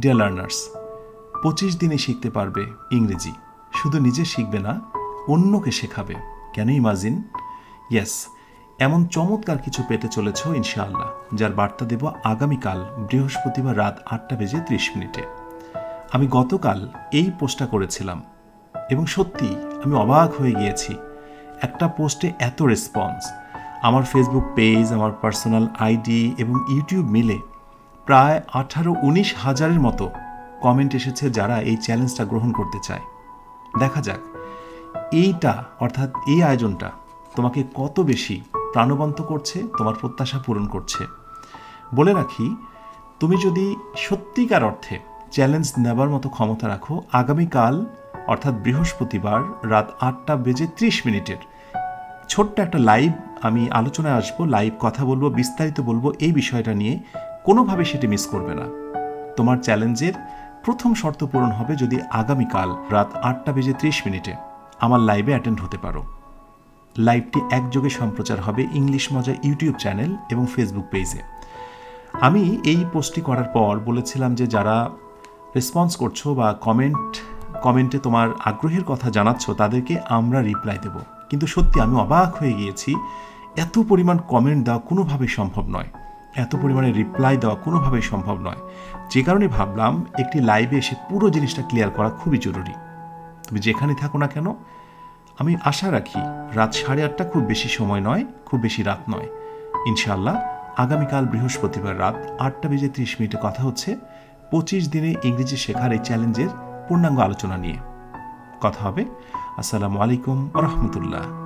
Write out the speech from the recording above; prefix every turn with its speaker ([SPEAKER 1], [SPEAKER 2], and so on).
[SPEAKER 1] Dear learners পঁচিশ দিনে শিখতে পারবে ইংরেজি। শুধু নিজে শিখবে না, অন্যকে শেখাবে। কেন ইমাজিন ইয়েস এমন চমৎকার কিছু পেতে চলেছ ইনশাআল্লাহ, যার বার্তা দেব আগামীকাল বৃহস্পতিবার রাত আটটা বেজে ত্রিশ মিনিটে। আমি গতকাল এই পোস্টটা করেছিলাম এবং সত্যি আমি অবাক হয়ে গিয়েছি। একটা পোস্টে এত রেসপন্স আমার ফেসবুক পেজ আমার পার্সোনাল আইডি এবং ইউটিউব মিলে প্রায় আঠারো উনিশ হাজারের মতো কমেন্ট এসেছে যারা এই চ্যালেঞ্জটা গ্রহণ করতে চায়। দেখা যাক, এইটা অর্থাৎ এই আয়োজনটা তোমাকে কত বেশি প্রাণবন্ত করছে, তোমার প্রত্যাশা পূরণ করছে। বলে রাখি, তুমি যদি সত্যিকার অর্থে চ্যালেঞ্জ নেবার মতো ক্ষমতা রাখো, আগামীকাল অর্থাৎ বৃহস্পতিবার রাত আটটা বেজে ত্রিশ মিনিটের ছোট্ট একটা লাইভ আমি আলোচনায় আসব লাইভ কথা বলব, বিস্তারিত বলব এই বিষয়টা নিয়ে কোনোভাবে সেটি মিস করবে না। তোমার চ্যালেঞ্জের প্রথম শর্ত পূরণ হবে যদি আগামীকাল রাত আটটা বেজে ত্রিশ মিনিটে আমার লাইভে অ্যাটেন্ড হতে পারো। লাইভটি একযোগে সম্প্রচার হবে ইংলিশ মজা ইউটিউব চ্যানেল এবং ফেসবুক পেজে আমি এই পোস্টটি করার পর বলেছিলাম যে যারা রেসপন্স করছ বা কমেন্ট কমেন্টে তোমার আগ্রহের কথা জানাচ্ছ, তাদেরকে আমরা রিপ্লাই দেব। কিন্তু সত্যি আমি অবাক হয়ে গিয়েছি, এত পরিমাণ কমেন্ট দেওয়া কোনোভাবেই সম্ভব নয়। এত পরিমাণে রিপ্লাই দেওয়া কোনোভাবেই সম্ভব নয়। যে কারণে ভাবলাম একটি লাইভে এসে পুরো জিনিসটা ক্লিয়ার করা খুবই জরুরি। তুমি যেখানে থাকো না কেন, আমি আশা রাখি রাত সাড়ে আটটা খুব বেশি সময় নয়, খুব বেশি রাত নয়। ইনশাআল্লাহ, আগামীকাল বৃহস্পতিবার রাত আটটা বেজে ত্রিশ মিনিটে কথা হচ্ছে পঁচিশ দিনে ইংরেজি শেখার এই চ্যালেঞ্জের পূর্ণাঙ্গ আলোচনা নিয়ে। কথা হবে। আসসালামু আলাইকুম রহমতুল্লাহ।